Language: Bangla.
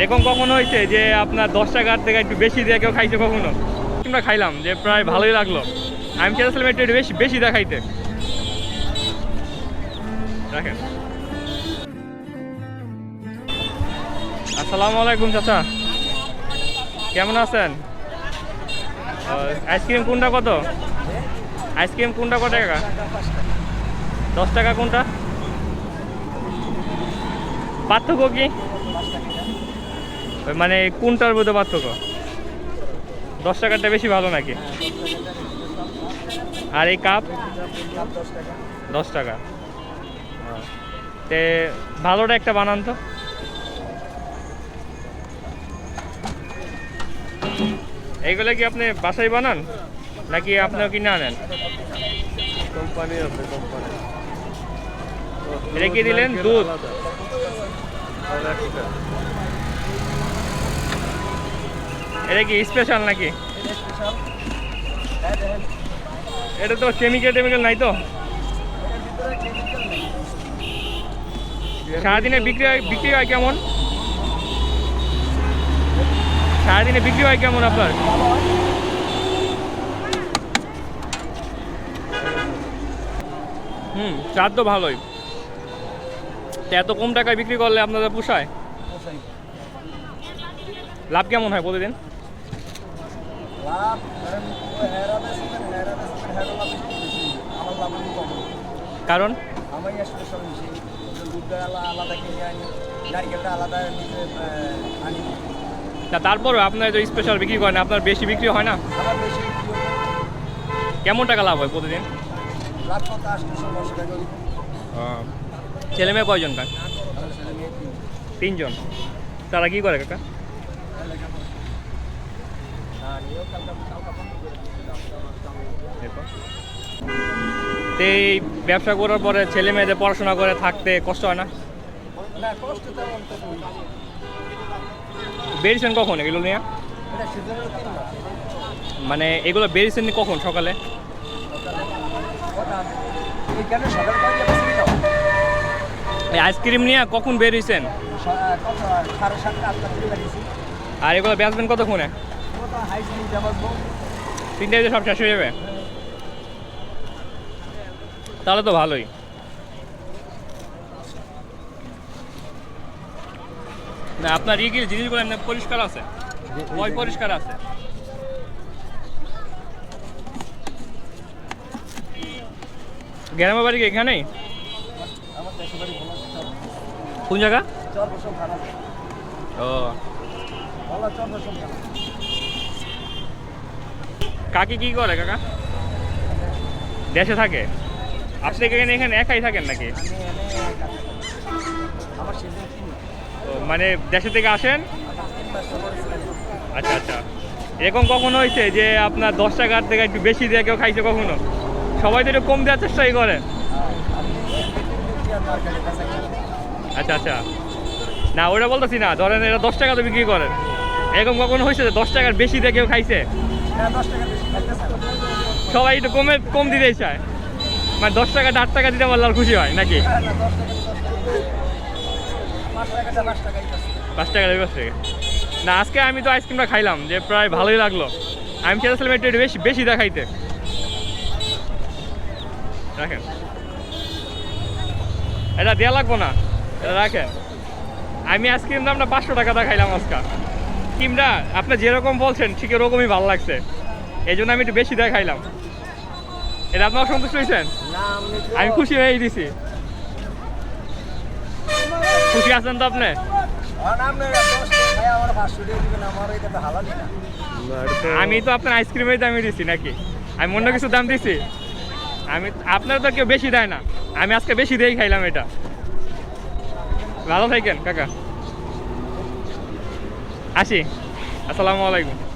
এরকম কখনো হয়েছে যে আপনার দশ টাকার থেকে একটু বেশি দিয়ে কেউ খাইছে কখনো? আমরা খাইলাম, যে প্রায় ভালোই লাগল। আমি চেয়েছিলাম একটু বেশি বেশি দিয়ে খাইতে। দেখেন আসসালামু আলাইকুম, চাচা। কেমন আছেন? আইসক্রিম কোনটা কত? আইসক্রিম কোনটা কত টাকা? দশ টাকা কোনটা? পার্থক্য কি? মানে কোনটার মধ্যে পার্থক্য? দশ টাকারটা বেশি ভালো নাকি? আর এই কাপ? দশ টাকা। তে ভালোটা একটা বানান তো। এইগুলো কি আপনি বাসায় বানান? নাকি আপনিও কিনে আনেন? কোম্পানি আছে কোম্পানি। এটা কি দিলেন? দুধ? এটা কি স্পেশাল নাকি? এটা তো কেমিক্যাল টেমিক্যাল নাই তো? সারাদিনে বিক্রি হয় বিক্রি হয় কেমন? সারাদিনে বিক্রি হয় কেমন আপনার? হুম চার তো ভালোই। তো এত কম টাকায় বিক্রি করলে আপনাদের পোষায়। লাভ কেমন হয় প্রতিদিন লাভ ধরেন হেরা বেশি হেরা বেশি হেরা লাভ বেশি আমার লাভ কম কারণ? আমি স্পেশাল বেশি দুধটা আলাদা কিনে আনি নারিকেলটা আলাদা নিজে আনি তারপরও আপনার যে স্পেশাল বিক্রি করেন, আপনার বেশি বিক্রি হয় না? বেশি কেমন টাকা লাভ হয় প্রতিদিন? লাভ ছেলে মেয়ে কয়জন তিন তিনজন। তারা কি করে কাকা? এই ব্যবসা করার পরে ছেলে মেয়েদের পড়াশোনা করে থাকতে কষ্ট হয় না। বেরিয়েছেন কখন এগুলো নিয়ে? মানে এগুলো বেরিয়েছেন কখন সকালে? আইসক্রিম নিয়ে কখন বেরিয়েছেন? আর এগুলো বেচবেন কতক্ষণে? তিনটে সব শেষ হয়ে যাবে? তাহলে তো ভালোই। না আপনার ই কি জিনিসগুলো এমনি পরিষ্কার আছে? ওই পরিষ্কার আছে? গ্রামের বাড়ি এখানেই? কোন জায়গা? ও ভালো চর বসম খারাপ কাকি কি করে, কাকা? দেশে থাকে? আপনি এখানে এখানে একাই থাকেন নাকি? মানে দেশে থেকে আসেন। আচ্ছা আচ্ছা। এরকম কখনো হয়েছে যে আপনার দশ টাকার থেকে একটু বেশি দিয়ে কেউ খাইছে কখনো? সবাই তো একটু কম দেওয়ার চেষ্টাই করে। আচ্ছা আচ্ছা। না ওটা বলতেছি না। ধরেন এটা দশ টাকা তো বিক্রি করেন। এরকম কখনো হয়েছে যে দশ টাকার বেশি দিয়ে কেউ খাইছে? টাকা। সবাই একটু কমে কম দিতেই চায় মানে দশ টাকা আট টাকা দিতে পারলে খুশি হয়, নাকি টাকা টাকা। পাঁচ টাকাই আছে। পাঁচ টাকা না, আজকে আমি তো আইসক্রিমটা খাইলাম, যে প্রায় ভালোই লাগল আমি চেয়েছিলাম একটু একটু বেশি বেশি দেখাইতে রাখেন এটা দেওয়া লাগবো না, এটা রাখেন আমি আইসক্রিম দামটা পাঁচশো টাকা দেখাইলাম আজকে ক্রিমটা আপনি যেরকম বলছেন ঠিক এরকমই ভালো লাগছে। এই জন্য আমি একটু বেশি দিয়ে খাইলাম এটা আপনার সন্তুষ্ট হয়েছেন? আমি খুশি হয়ে দিছি। খুশি আছেন তো আপনি? আপনি আমি তো আপনার আইসক্রিমের দামই দিছি নাকি? আমি অন্য কিছু দাম দিছি। আমি আপনার তো কেউ বেশি দেয় না। আমি আজকে বেশি দিয়েই খাইলাম এটা। ভালো থাকেন কাকা। আসি। আসসালামু আলাইকুম।